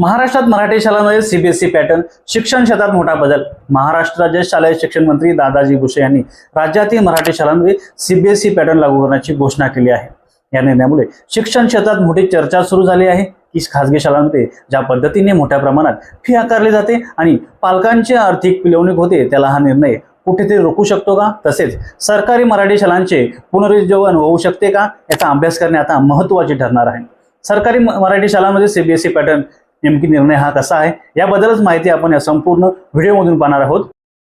महाराष्ट्रात मराठी शाळांमध्ये CBSE pattern शिक्षण क्षेत्रात मोठा बदल. महाराष्ट्र राज्य शालेय शिक्षण मंत्री दादाजी भुसे यांनी राज्यातील मराठी शाळांमध्ये सीबीएसई पॅटर्न लागू करण्याची घोषणा केली आहे. या निर्णयामुळे शिक्षण क्षेत्रात मोठी चर्चा सुरू झाली आहे. की खासगी शाळांमध्ये ज्या पद्धतीने मोठ्या प्रमाणात फी आकारली जाते आणि पालकांची आर्थिक पिलवणूक होते त्याला हा निर्णय कुठेतरी रोखू शकतो का? तसेच सरकारी मराठी शाळांचे पुनरुज्जीवन होऊ शकते का? याचा अभ्यास करणे आता महत्त्वाचे ठरणार आहे. सरकारी म- मराठी शाळांमध्ये सीबीएसई पॅटर्न नेमकी निर्णय हा कसा आहे याबद्दलच माहिती आपण या संपूर्ण व्हिडिओमधून पाहणार आहोत.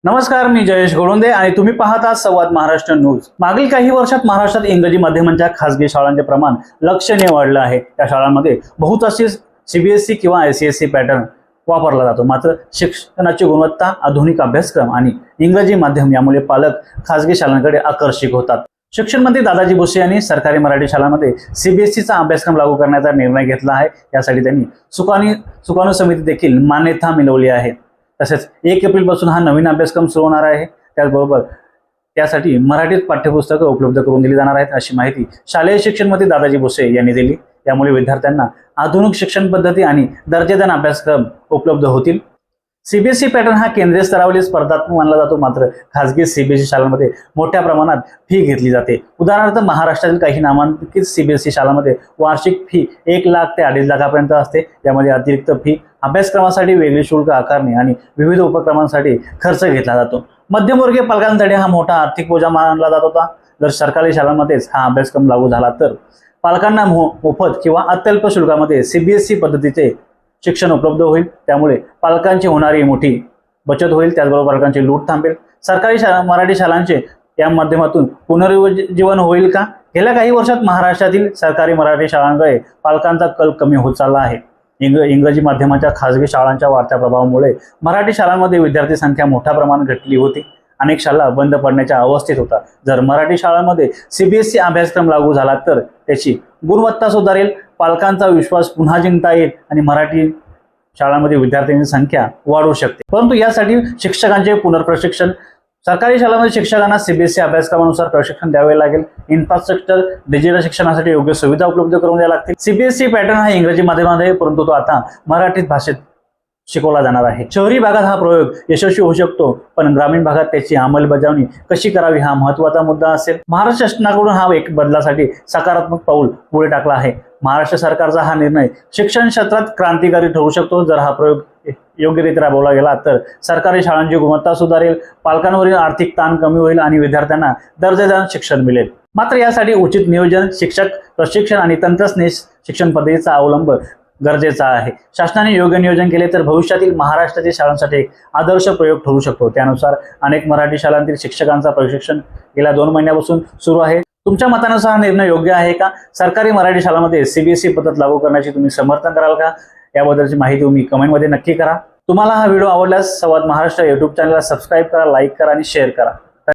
नमस्कार मी जयेश गोळुंदे आणि तुम्ही पाहत आहात संवाद महाराष्ट्र न्यूज. मागील काही वर्षात महाराष्ट्रात इंग्रजी माध्यमांच्या खासगी शाळांचे प्रमाण लक्षणीय वाढलं आहे. त्या शाळांमध्ये बहुतांशी सीबीएसई किंवा आयसीएसई पॅटर्न वापरला जातो. मात्र शिक्षणाची गुणवत्ता आधुनिक अभ्यासक्रम आणि इंग्रजी माध्यम यामुळे पालक खासगी शाळांकडे आकर्षित होतात. शिक्षण मंत्री दादाजी भुसे यांनी सरकारी मराठी शाळांमध्ये सीबीएसईचा अभ्यासक्रम लागू करण्याचा निर्णय घेतला आहे. यासाठी त्यांनी सुकानी सुकाणू समिती देखील मान्यता मिळवली आहे. तसेच एक एप्रिलपासून हा नवीन अभ्यासक्रम सुरू होणार आहे. त्याचबरोबर त्यासाठी मराठीत पाठ्यपुस्तकं उपलब्ध करून दिली जाणार आहेत अशी माहिती शालेय शिक्षण मंत्री दादाजी भुसे यांनी दिली. त्यामुळे विद्यार्थ्यांना आधुनिक शिक्षण पद्धती आणि दर्जेदार अभ्यासक्रम उपलब्ध होतील. सीबीएसई पॅटर्न हा केंद्रीय स्तरावरील स्पर्धात्मक मानला जातो. मात्र खासगी सीबीएसई शाळांमध्ये मोठ्या प्रमाणात फी घेतली जाते. उदाहरणार्थ महाराष्ट्रातील काही नामांकित सीबीएसई शाळांमध्ये वार्षिक फी एक लाख ते अडीच लाखापर्यंत असते. त्यामध्ये अतिरिक्त फी अभ्यासक्रमासाठी वेगळे शुल्क आकारणे आणि विविध उपक्रमांसाठी खर्च घेतला जातो. मध्यमवर्गीय पालकांसाठी हा मोठा आर्थिक बोजा मानला जात होता. जर सरकारी शाळांमध्येच हा अभ्यासक्रम लागू झाला तर पालकांना मो- मोफत किंवा अत्यल्प शुल्कामध्ये सीबीएसई पद्धतीचे शिक्षण उपलब्ध होईल. त्यामुळे पालकांची होणारी मोठी बचत होईल. त्याचबरोबर पालकांची लूट थांबेल. सरकारी शाळा मराठी शाळांचे या माध्यमातून पुनरुज्जीवन होईल का? गेल्या काही वर्षात महाराष्ट्रातील सरकारी मराठी शाळांकडे पालकांचा कल कमी होत चालला आहे. इंग इंग्रजी माध्यमाच्या खासगी शाळांच्या वाढत्या प्रभावामुळे मराठी शाळांमध्ये विद्यार्थी संख्या मोठ्या प्रमाणात घटली होती. अनेक शाळा बंद पडण्याच्या अवस्थेत होता. जर मराठी शाळांमध्ये सीबीएसई अभ्यासक्रम लागू झाला तर त्याची गुणवत्ता सुधारेल पालकांचा विश्वास पुन्हा जिंकता येईल आणि मराठी शाळांमध्ये विद्यार्थ्यांची संख्या वाढू शकते. परंतु यासाठी शिक्षकांचे पुनर्प्रशिक्षण सरकारी शाळांमध्ये शिक्षकांना सीबीएसई अभ्यासक्रमानुसार प्रशिक्षण द्यावे लागेल. इन्फ्रास्ट्रक्चर डिजिटल शिक्षणासाठी योग्य सुविधा उपलब्ध करून द्याव्या लागतील. सीबीएसई पॅटर्न हा इंग्रजी माध्यमात आहे परंतु तो आता मराठीत भाषेत शिकवला जाणार आहे. शहरी भागात हा प्रयोग यशस्वी होऊ शकतो पण ग्रामीण भागात त्याची अंमलबजावणी कशी करावी हा महत्त्वाचा मुद्दा असेल. महाराष्ट्र शासनाकडून हा एक बदलासाठी सकारात्मक पाऊल पुढे टाकला आहे. महाराष्ट्र सरकारचा हा निर्णय शिक्षण क्षेत्रात क्रांतिकारी ठरू शकतो. जर हा प्रयोग योग्यरित्या राबवला गेला तर सरकारी शाळांची गुणवत्ता सुधारेल पालकांवरील आर्थिक ताण कमी होईल आणि विद्यार्थ्यांना दर्जेदार शिक्षण मिळेल. मात्र यासाठी उचित नियोजन शिक्षक प्रशिक्षण आणि तंत्रज्ञ शिक्षण पद्धतीचा अवलंब गरजेचा आहे. शासनाने योग्य नियोजन केले तर भविष्यातील महाराष्ट्रातील शाळांसाठी एक आदर्श प्रयोग ठरू शकतो. त्यानुसार अनेक मराठी शाळांतील शिक्षकांचा प्रशिक्षण गेल्या दोन महिन्यापासून सुरू आहे. तुमच्या मतानुसार हा निर्णय योग्य आहे का? सरकारी मराठी शाळांमध्ये सीबीएसई पद्धत लागू करण्याची तुम्ही समर्थन कराल का? याबद्दलची माहिती तुम्ही कमेंटमध्ये नक्की करा. तुम्हाला हा व्हिडिओ आवडल्यास संवाद महाराष्ट्र युट्यूब चॅनलला सबस्क्राईब करा लाईक करा आणि शेअर करा.